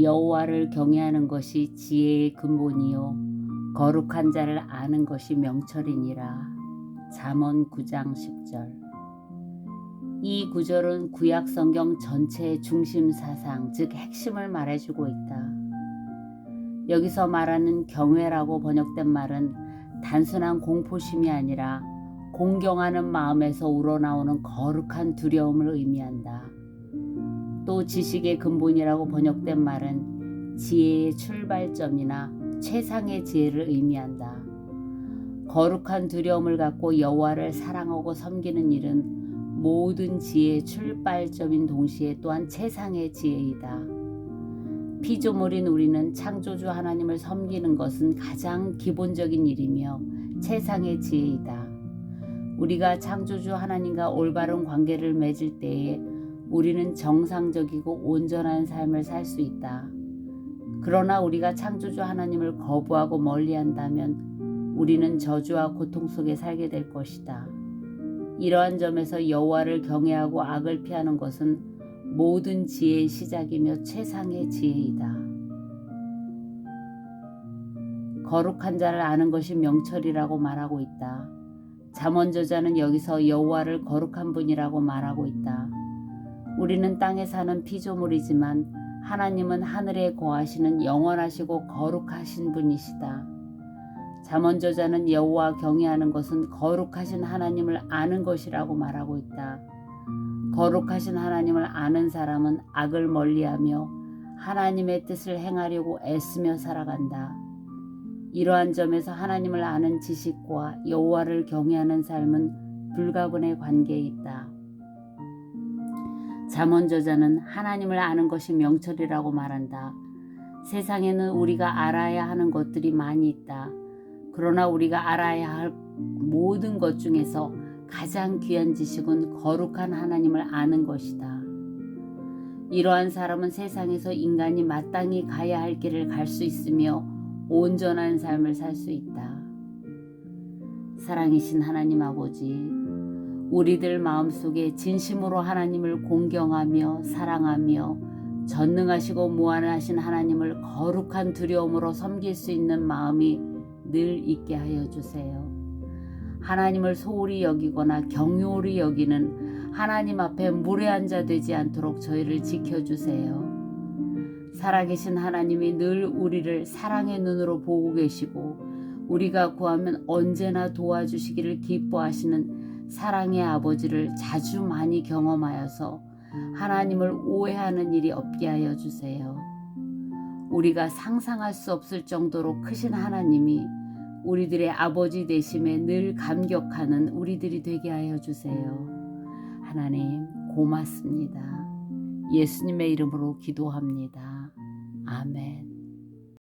여호와를 경외하는 것이 지혜의 근본이요 거룩한 자를 아는 것이 명철이니라. 잠언 9장 10절. 이 구절은 구약 성경 전체의 중심 사상, 즉 핵심을 말해주고 있다. 여기서 말하는 경외라고 번역된 말은 단순한 공포심이 아니라 공경하는 마음에서 우러나오는 거룩한 두려움을 의미한다. 또 지식의 근본이라고 번역된 말은 지혜의 출발점이나 최상의 지혜를 의미한다. 거룩한 두려움을 갖고 여호와를 사랑하고 섬기는 일은 모든 지혜의 출발점인 동시에 또한 최상의 지혜이다. 피조물인 우리는 창조주 하나님을 섬기는 것은 가장 기본적인 일이며 최상의 지혜이다. 우리가 창조주 하나님과 올바른 관계를 맺을 때에 우리는 정상적이고 온전한 삶을 살 수 있다. 그러나 우리가 창조주 하나님을 거부하고 멀리한다면 우리는 저주와 고통 속에 살게 될 것이다. 이러한 점에서 여호와를 경외하고 악을 피하는 것은 모든 지혜의 시작이며 최상의 지혜이다. 거룩한 자를 아는 것이 명철이라고 말하고 있다. 잠언 저자는 여기서 여호와를 거룩한 분이라고 말하고 있다. 우리는 땅에 사는 피조물이지만 하나님은 하늘에 거하시는 영원하시고 거룩하신 분이시다. 잠언 저자는 여호와 경외하는 것은 거룩하신 하나님을 아는 것이라고 말하고 있다. 거룩하신 하나님을 아는 사람은 악을 멀리하며 하나님의 뜻을 행하려고 애쓰며 살아간다. 이러한 점에서 하나님을 아는 지식과 여호와를 경외하는 삶은 불가분의 관계에 있다. 잠언 저자는 하나님을 아는 것이 명철이라고 말한다. 세상에는 우리가 알아야 하는 것들이 많이 있다. 그러나 우리가 알아야 할 모든 것 중에서 가장 귀한 지식은 거룩한 하나님을 아는 것이다. 이러한 사람은 세상에서 인간이 마땅히 가야 할 길을 갈 수 있으며 온전한 삶을 살 수 있다. 사랑이신 하나님 아버지, 우리들 마음속에 진심으로 하나님을 공경하며 사랑하며 전능하시고 무한하신 하나님을 거룩한 두려움으로 섬길 수 있는 마음이 늘 있게 하여 주세요. 하나님을 소홀히 여기거나 경유홀히 여기는 하나님 앞에 무례한 자 되지 않도록 저희를 지켜주세요. 살아계신 하나님이 늘 우리를 사랑의 눈으로 보고 계시고 우리가 구하면 언제나 도와주시기를 기뻐하시는 사랑의 아버지를 자주 많이 경험하여서 하나님을 오해하는 일이 없게 하여 주세요. 우리가 상상할 수 없을 정도로 크신 하나님이 우리들의 아버지 되심에 늘 감격하는 우리들이 되게 하여 주세요. 하나님 고맙습니다. 예수님의 이름으로 기도합니다. 아멘.